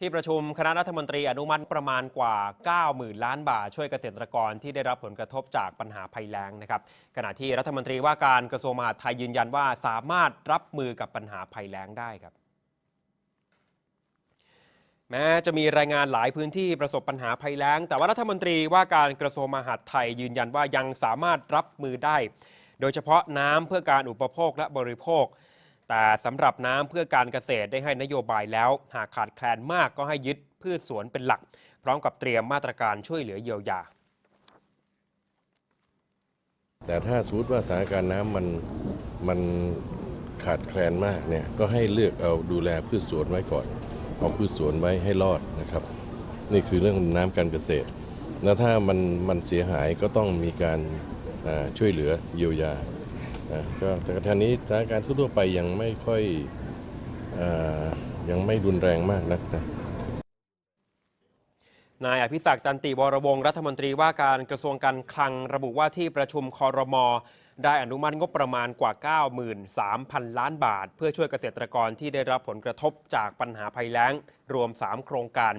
ที่ประชุมคณะรัฐมนตรีอนุมัติประมาณกว่า 90,000 ล้านบาท ช่วยเกษตรกรที่ได้รับผลกระทบจากปัญหาภัยแล้งนะครับ ขณะที่รัฐมนตรีว่าการกระทรวงมหาดไทยยืนยันว่าสามารถรับมือกับปัญหาภัยแล้งได้ครับแม้จะมีรายงานหลายพื้นที่ประสบปัญหาภัยแล้ง แต่ว่ารัฐมนตรีว่าการกระทรวงมหาดไทยยืนยันว่ายังสามารถรับมือได้ โดยเฉพาะน้ำเพื่อการอุปโภคและบริโภค แต่สำหรับน้ำเพื่อการเกษตรได้ให้นโยบายแล้ว หากขาดแคลนมากก็ให้ยึดพืชสวนเป็นหลัก พร้อมกับเตรียมมาตรการช่วยเหลือเยียวยา แต่ถ้าสมมติว่าสถานการณ์น้ำมันมันขาดแคลนมากเนี่ยก็ให้เลือกเอาดูแลพืชสวนไว้ก่อนเอาพืชสวนไว้ให้รอดนะครับ นี่คือเรื่องน้ำการเกษตร แล้วถ้ามันมันเสียหายก็ต้องมีการช่วยเหลือเยียวยา นะก็แต่ทางนี้สถานการณ์ทั่วไปยังไม่ค่อยอยังไม่รุนแรงมากนักนะนายอภิศักดิ์ตันติวรวงศรัฐมนตรีว่าการกระทรวงการคลังระบุว่าที่ประชุมคอรมอได้อนุมัติงบประมาณกว่า 93,000 ล้านบาท เพื่อช่วยเกษตรกรที่ได้รับผลกระทบจากปัญหาภัยแล้ง รวม 3 โครงการ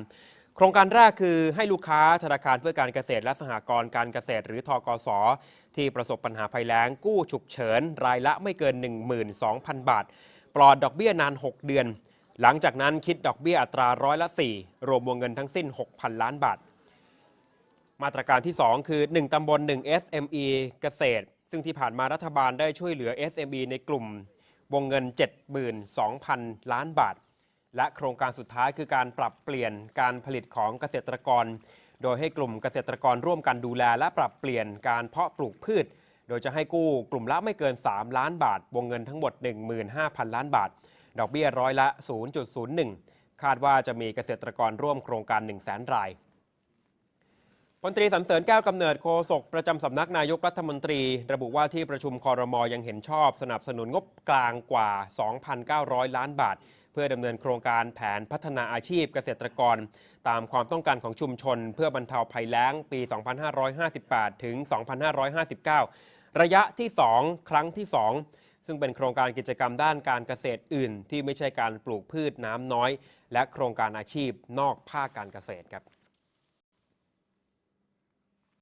โครงการแรกคือให้ลูกค้าธนาคารเพื่อการเกษตรและสหกรณ์การเกษตร หรือทกส ที่ประสบปัญหาภัยแล้งกู้ฉุกเฉิน รายละไม่เกิน 12,000 บาท ปลอดดอกเบี้ยนาน 6 เดือน หลังจากนั้นคิดดอกเบี้ยอัตราร้อยละ 4 รวมวงเงินทั้งสิ้น 6,000 ล้านบาท มาตรการที่ 2 คือ 1 ตำบล 1 SME เกษตร ซึ่งที่ผ่านมารัฐบาลได้ช่วยเหลือ SME ในกลุ่มวงเงิน 72,000 ล้านบาท และโครงการสุดท้ายคือการปรับเปลี่ยนการผลิตของเกษตรกร โดยให้กลุ่มเกษตรกรร่วมกันดูแล และปรับเปลี่ยนการเพาะปลูกพืช โดยจะให้กู้กลุ่มละไม่เกิน 3 ล้านบาท วงเงินทั้งหมด 15,000 ล้านบาท ดอกเบี้ยร้อยละ 0.01 คาดว่าจะมีเกษตรกรร่วมโครงการ 1 0 0 0 0แสนรายพลตรีสันเสริญแก้วกำเนิดโฆษกประจำสำนักนายกรัฐมนตรี ระบุว่าที่ประชุมคอรมอยังเห็นชอบ สนับสนุนงบกลางกว่า 2,900 ล้านบาท พื่อดำเนินโครงการแผนพัฒนาอาชีพเกษตรกร ตามความต้องการของชุมชน เพื่อบรรเทาภัยแล้งปี 2558 ถึง 2559 ระยะที่ 2 ครั้งที่ 2 ซึ่งเป็นโครงการกิจกรรมด้านการเกษตรอื่น ที่ไม่ใช่การปลูกพืชน้ำน้อย และโครงการอาชีพนอกภาคการเกษตรครับ